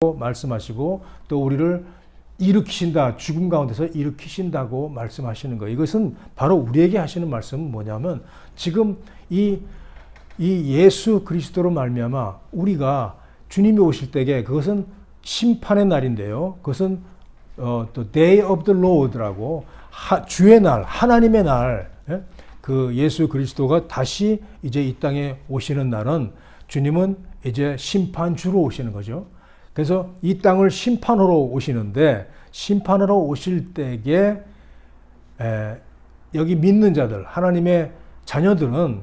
말씀하시고 또 우리를 일으키신다 죽음 가운데서 일으키신다고 말씀하시는 거예요. 이것은 바로 우리에게 하시는 말씀은 뭐냐면 지금 이, 이 예수 그리스도로 말미암아 우리가 주님이 오실 때에 그것은 심판의 날인데요. 그것은 어, 또 Day of the Lord라고 하, 주의 날, 하나님의 날, 예? 그 예수 그리스도가 다시 이제 이 땅에 오시는 날은 주님은 이제 심판주로 오시는 거죠. 그래서 이 땅을 심판하러 오시는데 심판하러 오실 때에 에, 여기 믿는 자들, 하나님의 자녀들은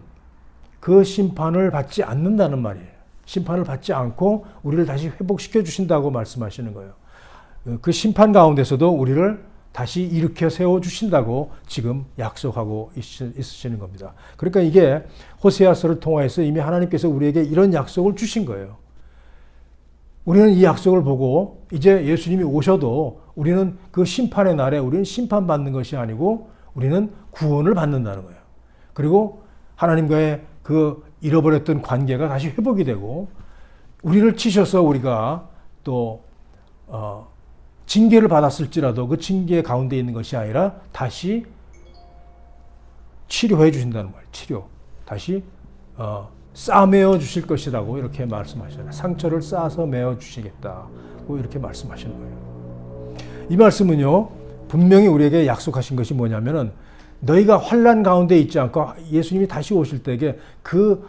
그 심판을 받지 않는다는 말이에요. 심판을 받지 않고 우리를 다시 회복시켜 주신다고 말씀하시는 거예요. 그 심판 가운데서도 우리를 다시 일으켜 세워 주신다고 지금 약속하고 있으시는 겁니다. 그러니까 이게 호세아서를 통하여서 이미 하나님께서 우리에게 이런 약속을 주신 거예요. 우리는 이 약속을 보고 이제 예수님이 오셔도 우리는 그 심판의 날에 우리는 심판받는 것이 아니고 우리는 구원을 받는다는 거예요. 그리고 하나님과의 그 잃어버렸던 관계가 다시 회복이 되고 우리를 치셔서 우리가 또 어, 징계를 받았을지라도 그 징계 가운데 있는 것이 아니라 다시 치료해 주신다는 말이에요. 치료. 다시 어, 싸매어 주실 것이라고 이렇게 말씀하시잖아요. 상처를 싸서 메어 주시겠다고 이렇게 말씀하시는 거예요. 이 말씀은요. 분명히 우리에게 약속하신 것이 뭐냐면은 너희가 환란 가운데 있지 않고 예수님이 다시 오실 때에 그,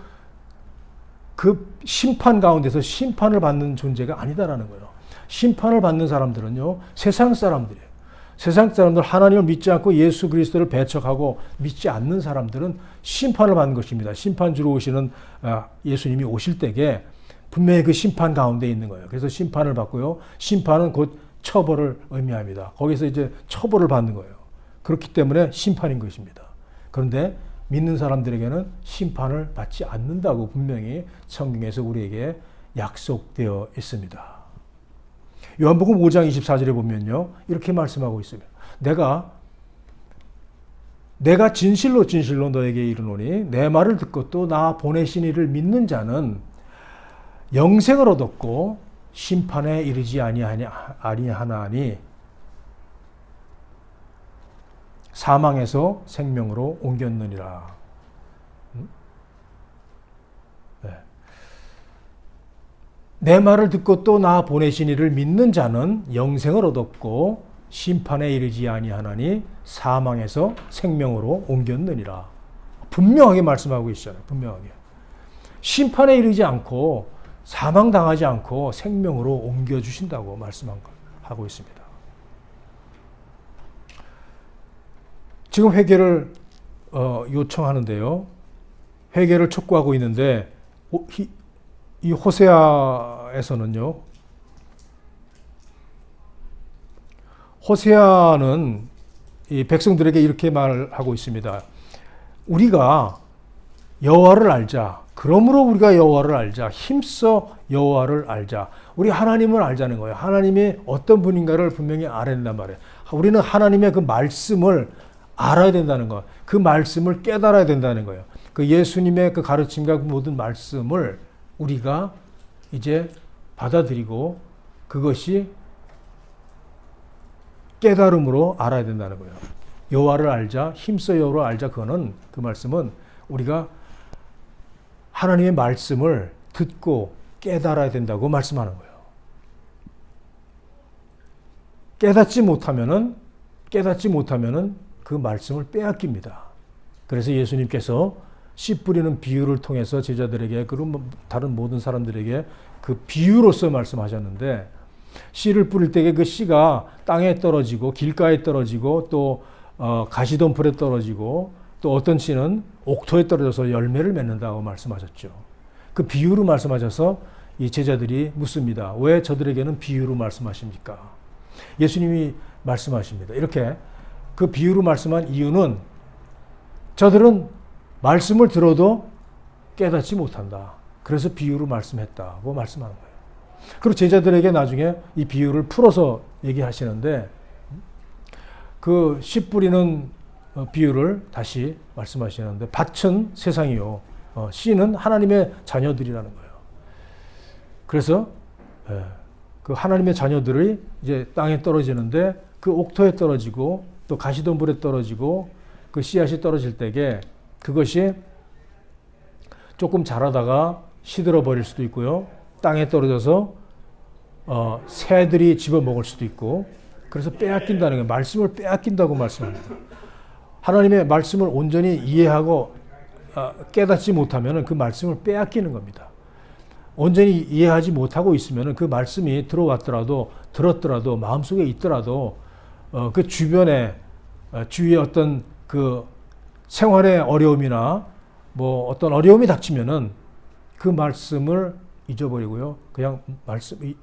그 심판 가운데서 심판을 받는 존재가 아니다라는 거예요. 심판을 받는 사람들은요, 세상 사람들이에요. 세상 사람들 하나님을 믿지 않고 예수 그리스도를 배척하고 믿지 않는 사람들은 심판을 받는 것입니다. 심판주로 오시는 아, 예수님이 오실 때에 분명히 그 심판 가운데 있는 거예요. 그래서 심판을 받고요. 심판은 곧 처벌을 의미합니다. 거기서 이제 처벌을 받는 거예요. 그렇기 때문에 심판인 것입니다. 그런데 믿는 사람들에게는 심판을 받지 않는다고 분명히 성경에서 우리에게 약속되어 있습니다. 요한복음 5장 24절에 보면요. 이렇게 말씀하고 있습니다. 내가 내가 진실로 진실로 너에게 이르노니 내 말을 듣고 또 나 보내신 이를 믿는 자는 영생을 얻었고 심판에 이르지 아니하나니 사망에서 생명으로 옮겼느니라. 음? 네. 내 말을 듣고 또 나 보내신 이를 믿는 자는 영생을 얻었고 심판에 이르지 아니하나니 사망에서 생명으로 옮겼느니라. 분명하게 말씀하고 있잖아요. 분명하게. 심판에 이르지 않고 사망당하지 않고 생명으로 옮겨 주신다고 말씀하고 있습니다. 지금 회개를 어, 요청하는데요. 회개를 촉구하고 있는데 이 호세아 에서는요. 호세아는 이 백성들에게 이렇게 말하고 있습니다. 우리가 여호와를 알자. 그러므로 우리가 여호와를 알자. 힘써 여호와를 알자. 우리 하나님을 알자는 거예요. 하나님이 어떤 분인가를 분명히 알아야 된단 말이에요. 우리는 하나님의 그 말씀을 알아야 된다는 거. 그 말씀을 깨달아야 된다는 거예요. 그 예수님의 그 가르침과 그 모든 말씀을 우리가 이제 받아들이고 그것이 깨달음으로 알아야 된다는 거예요. 여호와를 알자, 힘써 여호를 알자. 그거는 그 말씀은 우리가 하나님의 말씀을 듣고 깨달아야 된다고 말씀하는 거예요. 깨닫지 못하면은 깨닫지 못하면은 그 말씀을 빼앗깁니다. 그래서 예수님께서 씨 뿌리는 비유를 통해서 제자들에게 그리고 뭐 다른 모든 사람들에게 그 비유로서 말씀하셨는데 씨를 뿌릴 때에 그 씨가 땅에 떨어지고 길가에 떨어지고 또 어, 가시덤불에 떨어지고 또 어떤 씨는 옥토에 떨어져서 열매를 맺는다고 말씀하셨죠. 그 비유로 말씀하셔서 이 제자들이 묻습니다. 왜 저들에게는 비유로 말씀하십니까? 예수님이 말씀하십니다. 이렇게 그 비유로 말씀한 이유는 저들은 말씀을 들어도 깨닫지 못한다. 그래서 비유로 말씀했다고 말씀하는 거예요. 그리고 제자들에게 나중에 이 비유를 풀어서 얘기하시는데 그 씨 뿌리는 어, 비유를 다시 말씀하시는데 밭은 세상이요. 씨는 하나님의 자녀들이라는 거예요. 그래서 예, 그 하나님의 자녀들이 이제 땅에 떨어지는데 그 옥토에 떨어지고 또 가시덤불에 떨어지고 그 씨앗이 떨어질 때에 그것이 조금 자라다가 시들어 버릴 수도 있고요. 땅에 떨어져서 어, 새들이 집어 먹을 수도 있고 그래서 빼앗긴다는 거예요. 말씀을 빼앗긴다고 말씀합니다. 하나님의 말씀을 온전히 이해하고 어, 깨닫지 못하면 그 말씀을 빼앗기는 겁니다. 온전히 이해하지 못하고 있으면 그 말씀이 들어왔더라도 들었더라도 마음속에 있더라도 어, 그 주변에 어, 주위에 어떤 그 생활의 어려움이나 뭐 어떤 어려움이 닥치면은 그 말씀을 잊어버리고요. 그냥 말씀 이-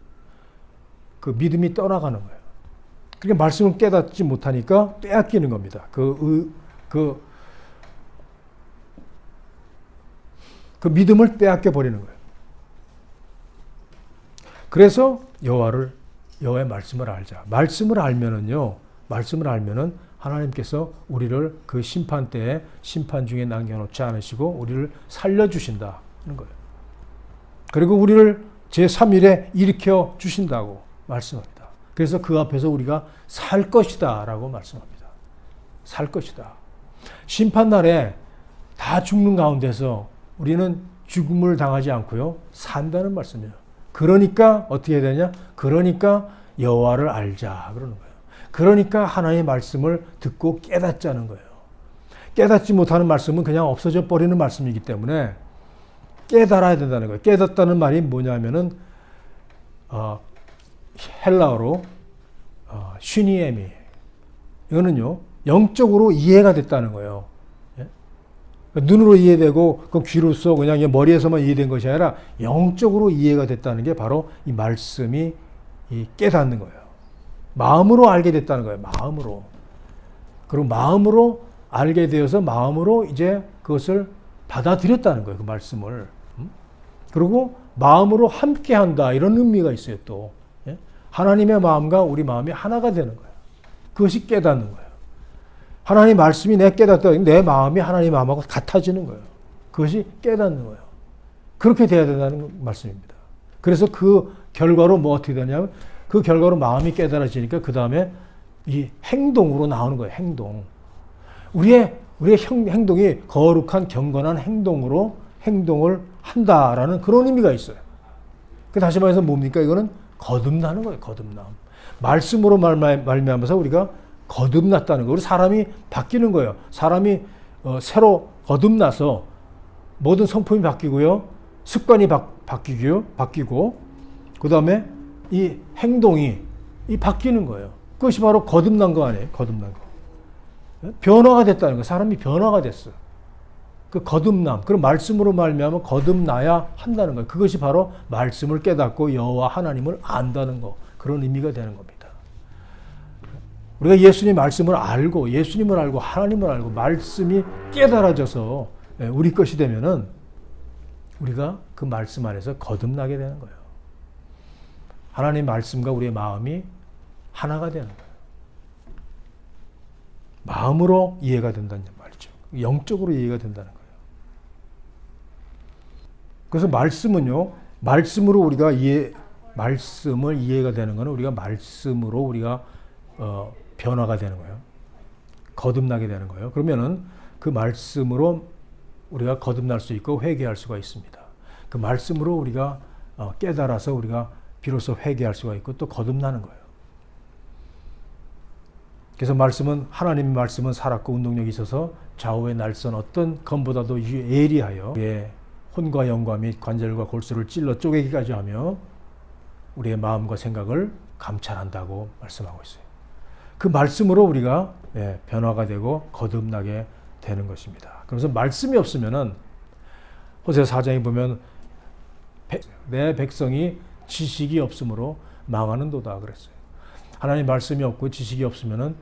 그 믿음이 떠나가는 거예요. 그러니까 말씀을 깨닫지 못하니까 빼앗기는 겁니다. 그, 의- 그, 그 믿음을 빼앗겨 버리는 거예요. 그래서 여호와를 여호와의 말씀을 알자. 말씀을 알면은요. 말씀을 알면은 하나님께서 우리를 그 심판 때에 심판 중에 남겨놓지 않으시고 우리를 살려 주신다는 거예요. 그리고 우리를 제 3일에 일으켜 주신다고 말씀합니다. 그래서 그 앞에서 우리가 살 것이다 라고 말씀합니다. 살 것이다. 심판 날에 다 죽는 가운데서 우리는 죽음을 당하지 않고요. 산다는 말씀이에요. 그러니까 어떻게 되냐? 그러니까 여호와를 알자 그러는 거예요. 그러니까 하나님의 말씀을 듣고 깨닫자는 거예요. 깨닫지 못하는 말씀은 그냥 없어져 버리는 말씀이기 때문에 깨달아야 된다는 거예요. 깨닫다는 말이 뭐냐면은 어, 헬라어로 어, 슈니에미 이거는요 영적으로 이해가 됐다는 거예요. 예? 눈으로 이해되고 그 귀로서 그냥 이 머리에서만 이해된 것이 아니라 영적으로 이해가 됐다는 게 바로 이 말씀이 이 깨닫는 거예요. 마음으로 알게 됐다는 거예요. 마음으로. 그리고 마음으로 알게 되어서 마음으로 이제 그것을 받아들였다는 거예요. 그 말씀을. 음? 그리고 마음으로 함께 한다. 이런 의미가 있어요. 또. 예? 하나님의 마음과 우리 마음이 하나가 되는 거예요. 그것이 깨닫는 거예요. 하나님 말씀이 내 깨닫다. 내 마음이 하나님 마음하고 같아지는 거예요. 그것이 깨닫는 거예요. 그렇게 돼야 된다는 말씀입니다. 그래서 그 결과로 뭐 어떻게 되냐면 그 결과로 마음이 깨달아지니까 그 다음에 이 행동으로 나오는 거예요. 행동. 우리의 우리의 형- 행동이 거룩한 경건한 행동으로 행동을 한다라는 그런 의미가 있어요. 그 다시 말해서 뭡니까? 이거는 거듭나는 거예요. 거듭남. 말씀으로 말미암아서 우리가 거듭났다는 거예요. 우리 사람이 바뀌는 거예요. 사람이 어, 새로 거듭나서 모든 성품이 바뀌고요. 습관이 바, 바뀌고요. 바뀌고 그 다음에 이 행동이 이 바뀌는 거예요. 그것이 바로 거듭난 거 아니에요? 거듭난 거. 예? 변화가 됐다는 거. 사람이 변화가 됐어. 그 거듭남, 그런 말씀으로 말미암아 거듭나야 한다는 거예요. 그것이 바로 말씀을 깨닫고 여호와 하나님을 안다는 거. 그런 의미가 되는 겁니다. 우리가 예수님 말씀을 알고 예수님을 알고 하나님을 알고 말씀이 깨달아져서 예, 우리 것이 되면은 우리가 그 말씀 안에서 거듭나게 되는 거예요. 하나님 말씀과 우리의 마음이 하나가 되는 거예요. 마음으로 이해가 된다는 말이죠. 영적으로 이해가 된다는 거예요. 그래서 말씀은요, 말씀으로 우리가 이해, 말씀을 이해가 되는 것은 우리가 말씀으로 우리가 어, 변화가 되는 거예요. 거듭나게 되는 거예요. 그러면은 그 말씀으로 우리가 거듭날 수 있고 회개할 수가 있습니다. 그 말씀으로 우리가 어, 깨달아서 우리가 비로소 회개할 수가 있고 또 거듭나는 거예요. 그래서 말씀은 하나님의 말씀은 살았고 운동력이 있어서 좌우의 날선 어떤 검보다도 유- 예리하여 우리의 혼과 영과 및 관절과 골수를 찔러 쪼개기까지 하며 우리의 마음과 생각을 감찰한다고 말씀하고 있어요. 그 말씀으로 우리가 예, 변화가 되고 거듭나게 되는 것입니다. 그래서 말씀이 없으면은 호세 사장이 보면 백- 내 백성이 지식이 없으므로 망하는도다 그랬어요. 하나님 말씀이 없고 지식이 없으면은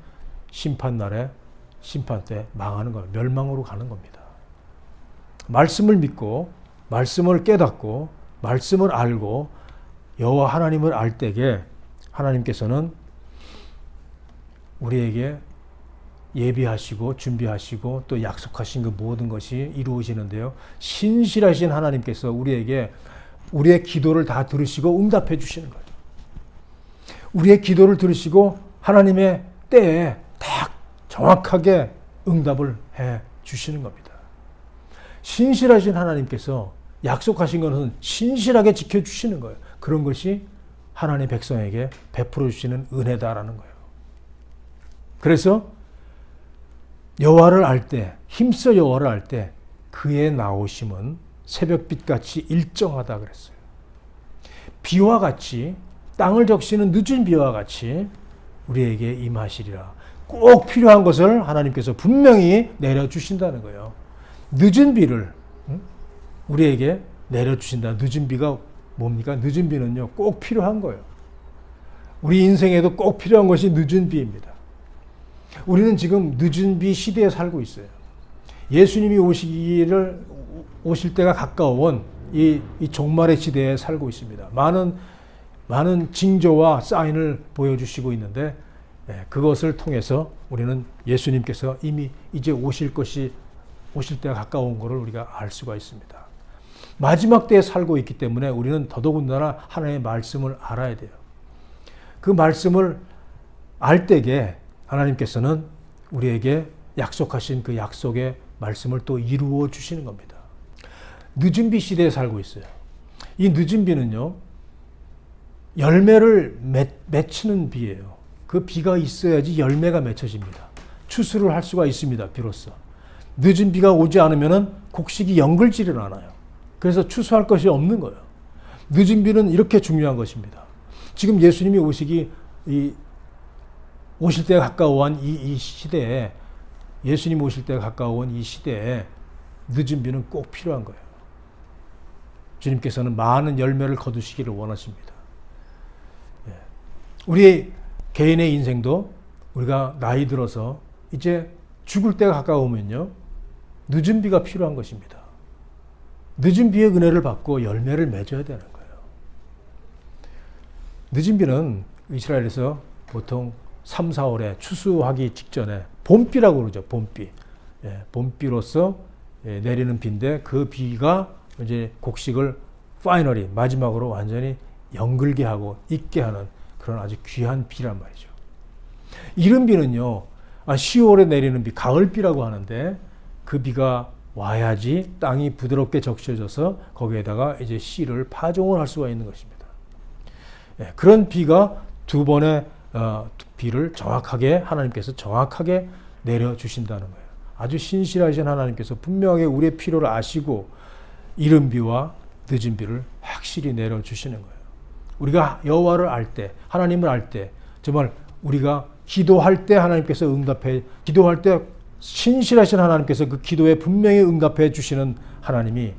심판 날에 심판 때 망하는 거예요. 멸망으로 가는 겁니다. 말씀을 믿고 말씀을 깨닫고 말씀을 알고 여호와 하나님을 알 때에 하나님께서는 우리에게 예비하시고 준비하시고 또 약속하신 그 모든 것이 이루어지는데요. 신실하신 하나님께서 우리에게 우리의 기도를 다 들으시고 응답해 주시는 거예요. 우리의 기도를 들으시고 하나님의 때에 딱 정확하게 응답을 해 주시는 겁니다. 신실하신 하나님께서 약속하신 것은 신실하게 지켜주시는 거예요. 그런 것이 하나님 백성에게 베풀어 주시는 은혜다라는 거예요. 그래서 여호와를 알 때, 힘써 여호와를 알 때 그의 나오심은 새벽빛 같이 일정하다 그랬어요. 비와 같이 땅을 적시는 늦은 비와 같이 우리에게 임하시리라. 꼭 필요한 것을 하나님께서 분명히 내려 주신다는 거예요. 늦은 비를 응? 우리에게 내려 주신다. 늦은 비가 뭡니까? 늦은 비는요. 꼭 필요한 거예요. 우리 인생에도 꼭 필요한 것이 늦은 비입니다. 우리는 지금 늦은 비 시대에 살고 있어요. 예수님이 오시기를 오실 때가 가까운 이, 이 종말의 시대에 살고 있습니다. 많은 많은 징조와 사인을 보여주시고 있는데 예, 그것을 통해서 우리는 예수님께서 이미 이제 오실 것이 오실 때가 가까운 것을 우리가 알 수가 있습니다. 마지막 때에 살고 있기 때문에 우리는 더더군다나 하나님의 말씀을 알아야 돼요. 그 말씀을 알 때에 하나님께서는 우리에게 약속하신 그 약속의 말씀을 또 이루어 주시는 겁니다. 늦은 비 시대에 살고 있어요. 이 늦은 비는요, 열매를 맺, 맺히는 비예요. 그 비가 있어야지 열매가 맺혀집니다. 추수를 할 수가 있습니다. 비로소. 늦은 비가 오지 않으면 곡식이 연글지를 않아요. 그래서 추수할 것이 없는 거예요. 늦은 비는 이렇게 중요한 것입니다. 지금 예수님이 오시기 이 오실 때가 가까워한 이, 이 시대에 예수님 오실 때가 가까운 이 시대에 늦은 비는 꼭 필요한 거예요. 주님께서는 많은 열매를 거두시기를 원하십니다. 예. 우리 개인의 인생도 우리가 나이 들어서 이제 죽을 때가 가까우면요. 늦은 비가 필요한 것입니다. 늦은 비의 은혜를 받고 열매를 맺어야 되는 거예요. 늦은 비는 이스라엘에서 보통 3, 4월에 추수하기 직전에 봄비라고 그러죠. 봄비. 예, 봄비로서 예, 내리는 비인데 그 비가 이제 곡식을 파이널이 마지막으로 완전히 연글게 하고 익게 하는 그런 아주 귀한 비란 말이죠. 이른 비는요, 아, 10월에 내리는 비, 가을비라고 하는데 그 비가 와야지 땅이 부드럽게 적셔져서 거기에다가 이제 씨를 파종을 할 수가 있는 것입니다. 예, 그런 비가 두 번의 어, 비를 정확하게 하나님께서 정확하게 내려 주신다는 거예요. 아주 신실하신 하나님께서 분명히 우리의 필요를 아시고 이른 비와 늦은 비를 확실히 내려 주시는 거예요. 우리가 여호와를 알 때, 하나님을 알 때, 정말 우리가 기도할 때 하나님께서 응답해, 기도할 때 신실하신 하나님께서 그 기도에 분명히 응답해 주시는 하나님이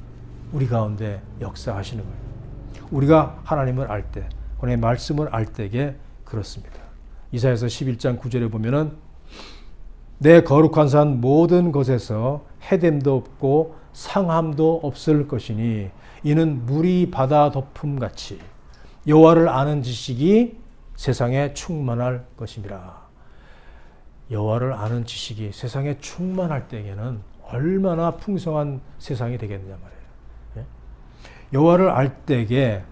우리 가운데 역사하시는 거예요. 우리가 하나님을 알 때, 하나님의 말씀을 알 때에 그렇습니다. 이사야서 11장 9절에 보면은 내 거룩한 산 모든 것에서 해됨도 없고 상함도 없을 것이니 이는 물이 바다 덮음 같이 여호와를 아는 지식이 세상에 충만할 것입니다. 여호와를 아는 지식이 세상에 충만할 때에는 얼마나 풍성한 세상이 되겠느냐 말이에요. 예? 여호와를 알 때에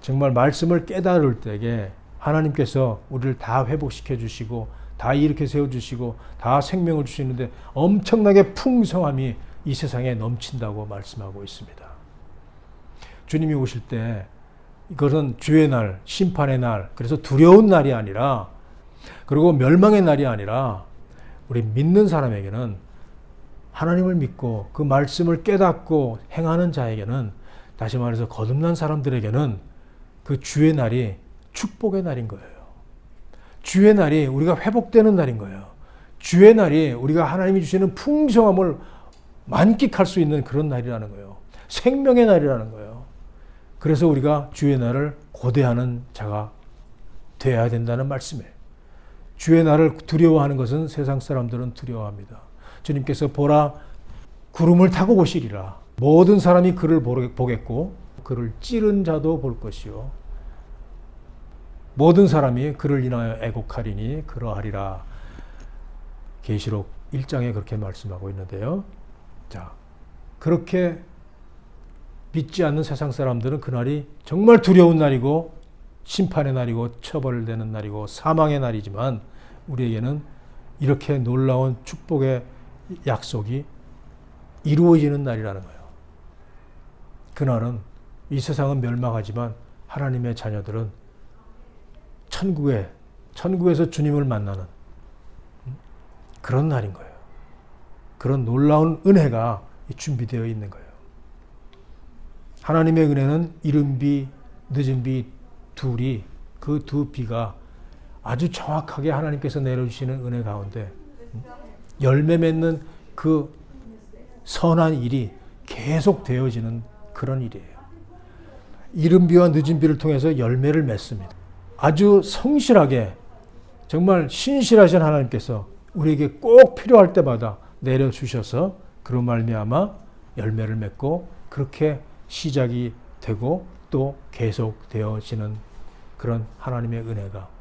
정말 말씀을 깨달을 때에 하나님께서 우리를 다 회복시켜 주시고 다 일으켜 세워 주시고 다 생명을 주시는데 엄청나게 풍성함이 이 세상에 넘친다고 말씀하고 있습니다. 주님이 오실 때 이것은 주의 날, 심판의 날, 그래서 두려운 날이 아니라 그리고 멸망의 날이 아니라 우리 믿는 사람에게는 하나님을 믿고 그 말씀을 깨닫고 행하는 자에게는 다시 말해서 거듭난 사람들에게는 그 주의 날이 축복의 날인 거예요. 주의 날이 우리가 회복되는 날인 거예요. 주의 날이 우리가 하나님이 주시는 풍성함을 만끽할 수 있는 그런 날이라는 거예요. 생명의 날이라는 거예요. 그래서 우리가 주의 날을 고대하는 자가 되어야 된다는 말씀이에요. 주의 날을 두려워하는 것은 세상 사람들은 두려워합니다. 주님께서 보라 구름을 타고 오시리라. 모든 사람이 그를 보겠고 그를 찌른 자도 볼 것이요. 모든 사람이 그를 인하여 애곡하리니 그러하리라. 계시록 1장에 그렇게 말씀하고 있는데요. 자, 그렇게 믿지 않는 세상 사람들은 그날이 정말 두려운 날이고 심판의 날이고 처벌되는 날이고 사망의 날이지만 우리에게는 이렇게 놀라운 축복의 약속이 이루어지는 날이라는 거예요. 그날은 이 세상은 멸망하지만 하나님의 자녀들은 천국에 천국에서 주님을 만나는 그런 날인 거예요. 그런 놀라운 은혜가 준비되어 있는 거예요. 하나님의 은혜는 이른 비, 늦은 비 둘이 그 두 비가 아주 정확하게 하나님께서 내려주시는 은혜 가운데 열매 맺는 그 선한 일이 계속 되어지는 그런 일이에요. 이른 비와 늦은 비를 통해서 열매를 맺습니다. 아주 성실하게 정말 신실하신 하나님께서 우리에게 꼭 필요할 때마다 내려 주셔서 그로 말미암아 열매를 맺고 그렇게 시작이 되고 또 계속 되어지는 그런 하나님의 은혜가